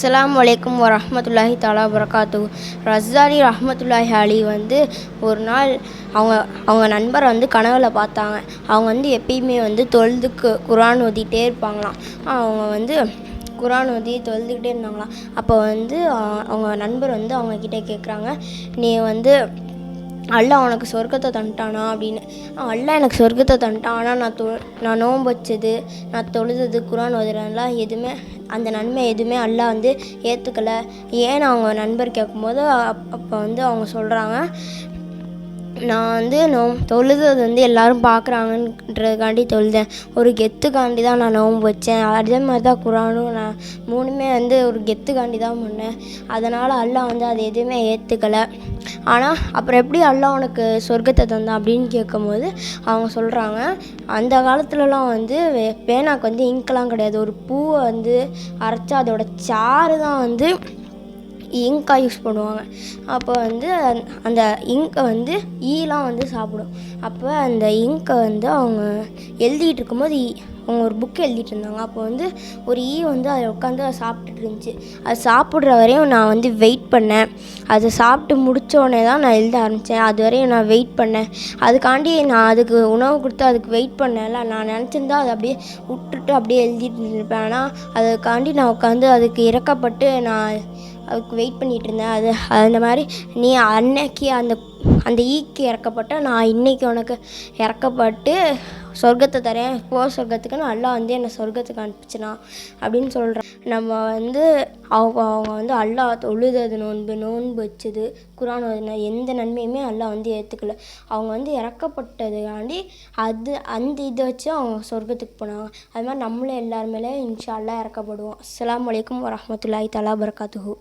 அஸ்லாம் வலைக்கம் வரஹ்மத்துல்லாஹி தாலா வரகாத்து ரஸ்ஸாலி ரஹ்மத்துல்லாஹி அலி வந்து ஒரு நாள் அவங்க அவங்க நண்பரை வந்து கனவுல பார்த்தாங்க. அவங்க வந்து எப்பயுமே வந்து தொழுதுக்கு குரான் ஓதிட்டே இருப்பாங்களாம். அவங்க வந்து குரான் ஓதி தொழுதுக்கிட்டே இருந்தாங்களாம். அப்போ வந்து அவங்க நண்பர் வந்து அவங்கக்கிட்ட கேட்குறாங்க நீ வந்து அல்லா உனக்கு சொர்க்கத்தை தந்துட்டானா அப்படின்னு. "ஆ, எனக்கு சொர்க்கத்தை தந்துட்டான். ஆனால் நான் தொ நான் நோன்பு வச்சது நான் தொழுதது குரான் ஓதுறதுலாம் எதுவுமே அந்த நன்மை எதுவுமே அல்லாஹ் வந்து ஏற்றுக்கலை ஏன்னு அவங்க நண்பர் கேட்கும்போது அப்போ வந்து அவங்க சொல்கிறாங்க நான் வந்து நோ தொழுதது வந்து எல்லோரும் பார்க்குறாங்கன்றதுக்காண்டி தொழுதேன். ஒரு கெத்துக்காண்டி தான் நான் நோன்பு வச்சேன். அதே மாதிரி தான் குரானும் நான் மூணுமே வந்து ஒரு கெத்துக்காண்டி தான் பண்ணேன். அதனால் அல்லாஹ் வந்து அது எதுவுமே ஏற்றுக்கலை ஆனால் அப்புறம் எப்படி அல்லாஹ் உனக்கு சொர்க்கத்தை தந்தான் அப்படின்னு கேட்கும்போது அவங்க சொல்கிறாங்க அந்த காலத்துலலாம் வந்து பேனாக்கு வந்து இங்க்லாம் கிடையாது. ஒரு பூவை வந்து அரைச்சா அதோட சாறு தான் வந்து இங்காக யூஸ் பண்ணுவாங்க. அப்போ வந்து அந்த- அந்த இங்கை வந்து ஈலாம் வந்து சாப்பிடும். அப்போ அந்த இங்கை வந்து அவங்க எழுதிட்டு இருக்கும்போது அவங்க ஒரு புக் எழுதிட்டு இருந்தாங்க. அப்போ வந்து ஒரு ஈ வந்து அதில் உட்காந்து அதை சாப்பிட்டுட்டு இருந்துச்சு. அது சாப்பிட்ற வரையும் நான் வந்து வெயிட் பண்ணேன். அதை சாப்பிட்டு முடித்தோடனே தான் நான் எழுத ஆரம்பித்தேன் அது வரையும் நான் வெயிட் பண்ணேன். அதுக்காண்டி நான் அதுக்கு உணவு கொடுத்து அதுக்கு வெயிட் பண்ணல நான் நினச்சிருந்தா அதை அப்படியே விட்டுட்டு அப்படியே எழுதிட்டு இருப்பேன் ஆனால் அதுக்காண்டி நான் உட்காந்து அதுக்கு இறக்கப்பட்டு நான் அதுக்கு வெயிட் பண்ணிகிட்டு இருந்தேன் அது அந்த மாதிரி நீ அன்னைக்கு அந்த அந்த ஈக்கு இறக்கப்பட்ட நான் இன்னைக்கு உனக்கு இறக்கப்பட்டு சொர்க்கத்தை தரேன் போ சொர்க்கத்துக்கு நல்லா வந்து என்னை சொர்க்கத்துக்கு அனுப்பிச்சினா அப்படின்னு சொல்கிறேன் நம்ம வந்து அவங்க அவங்க வந்து அல்லாஹ் தொழுதது நோன்பு நோன்பு வச்சது குரான் ஓதின எந்த நன்மையுமே அல்லா வந்து ஏற்றுக்கல அவங்க வந்து இறக்கப்பட்டதுக்காண்டி அது அந்த இதை வச்சு அவங்க சொர்க்கத்துக்கு போனாங்க. அது மாதிரி நம்மளும் எல்லாருமேலே இன்ஷா அல்லாஹ் இறக்கப்படுவோம். அஸ்லாம் வலைக்கம் வரமத்துல்லாய் தலா பரகாத்துஹூ